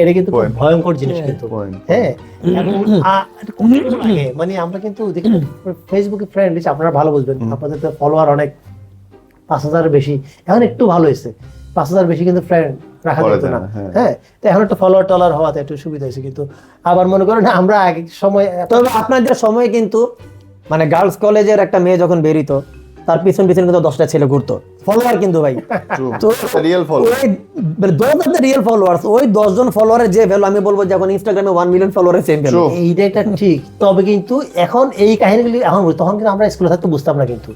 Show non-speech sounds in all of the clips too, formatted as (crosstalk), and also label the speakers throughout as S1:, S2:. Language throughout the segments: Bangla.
S1: এটা কিন্তু খুব ভয়ঙ্কর জিনিস কিন্তু। হ্যাঁ। মানে আমরা কিন্তু দেখি ফেসবুকে ফ্রেন্ড আপনারা ভালো বুঝবেন। আপনাদের তো ফলোয়ার অনেক পাঁচ হাজারের বেশি। এখন একটু ভালো হয়েছে। পাঁচ হাজার বেশি কিন্তু ফ্রেন্ড রাখা যেত না।
S2: হ্যাঁ।
S1: হ্যাঁ তো এখন একটু ফলোয়ার টলার হওয়াতে একটু সুবিধা হয়েছে কিন্তু। আবার মনে করেন আমরা এক সময়
S3: তবে আপনাদের সময় কিন্তু মানে গার্লস কলেজের একটা মেয়ে যখন বেরিত তার পিছন পিছন কিন্তু দশটা ছেলে ঘুরতো ফলোয়ার কিন্তু ভাই. তো. ওই মানে রিয়েল ফলোয়ার্স ওই দশজন ফলোয়ারের যে ভ্যালু আমি বলব যে এখন ইনস্টাগ্রামে ওয়ান মিলিয়ন ফলোয়ারের সেম ভ্যালু
S1: এইটা একটা ঠিক তবে কিন্তু এখন এই কাহিনীগুলি এখন তখন কিন্তু আমরা স্কুলে থাকতে বুঝতাম না কিন্তু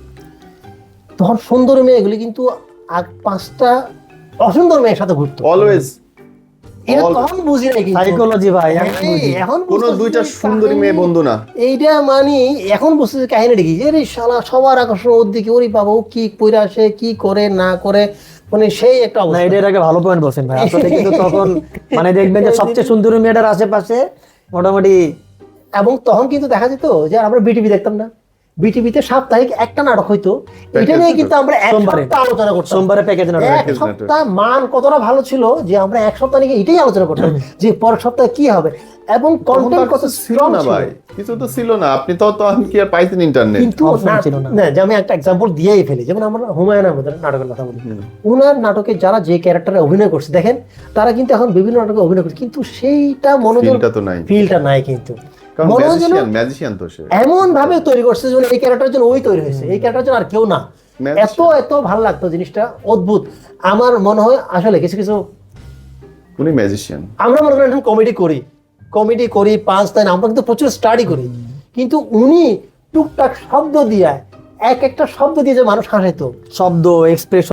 S1: তখন সুন্দর মেয়েগুলি কিন্তু আগ পাঁচটা অসুন্দর মেয়ের সাথে ঘুরতো
S2: Always.
S1: এটা
S2: all-
S1: তখন বুঝি না
S3: সাইকোলজি ভাই আমি
S1: এই,
S3: বুঝি।
S1: এখন
S2: কোনো দুইটা সুন্দরী মেয়ে বন্ধু না।
S1: এইটা মানে এখন বুঝতেছি কাহিনীটা কি? যে শালা সবার আকর্ষণ ওর দিকে ওরই পাবো ও কি কইরা আসে কি করে না করে মানে সেই একটা
S3: না
S1: অবস্থা।
S3: এটা একটা ভালো পয়েন্ট বলছেন ভাই। আসলে কিন্তু তখন মানে দেখবেন যে সবচেয়ে সুন্দরী মেয়েটার আশেপাশে মোটামুটি
S1: এবং তখন কিন্তু দেখা যেত যে আমরা বিটিভি দেখতাম না। বিটিভিতে সাপ্তাহিক একটা নাটক হইতো। এটা নিয়ে কিন্তু আমরা এক সপ্তাহ আলোচনা করতাম।
S3: সোমবারে প্যাকেজ না
S1: এক সপ্তাহ মান কতটা ভালো ছিল যে আমরা এক সপ্তাহ নিয়ে এটাই আলোচনা করতাম (laughs) যে পরের সপ্তাহে কি হবে। এবং কন্টেন্ট কত
S2: ছিল না ভাই। কিছু তো ছিল না। আপনি তো তখন কি আর পাইতেন ইন্টারনেট
S1: কিন্তু না-
S3: ছিল না।
S1: না যে আমি একটা এক্সাম্পল দিয়েই ফেলি। যেমন আমরা হুমায়ুন আহমেদের নাটকের কথা বলি। ওনার নাটকে যারা যে ক্যারেক্টারে অভিনয় করছে দেখেন তারা কিন্তু এখন বিভিন্ন নাটকে অভিনয় করছে। কিন্তু সেইটা মনোযোগ
S2: ফিলটা তো নাই।
S1: ফিলটা নাই কিন্তু।
S2: কারণ
S1: মনে হয় যেন
S2: ম্যাজিশিয়ান ম্যাজিশিয়ান তো সে।
S1: এমন ভাবে তৈরি করছে যে এই ক্যারেক্টার জন্য ওই তৈরি হয়েছে। এই ক্যারেক্টার জন্য আর কেউ না। এত এত ভালো লাগতো জিনিসটা। অদ্ভুত। আমার মনে হয় আসলে কিছু কিছু
S2: উনি ম্যাজিশিয়ান
S1: আমরা মনে করেন কমেডি করি। কমেডি করি পাঁচ তাই আমরা কিন্তু প্রচুর স্টাডি করি। কিন্তু উনি টুকটাক শব্দ দিয়ে এক একটা শব্দ দিয়ে যে মানুষ হাসাইতো।
S3: শব্দ এক্সপ্রেশন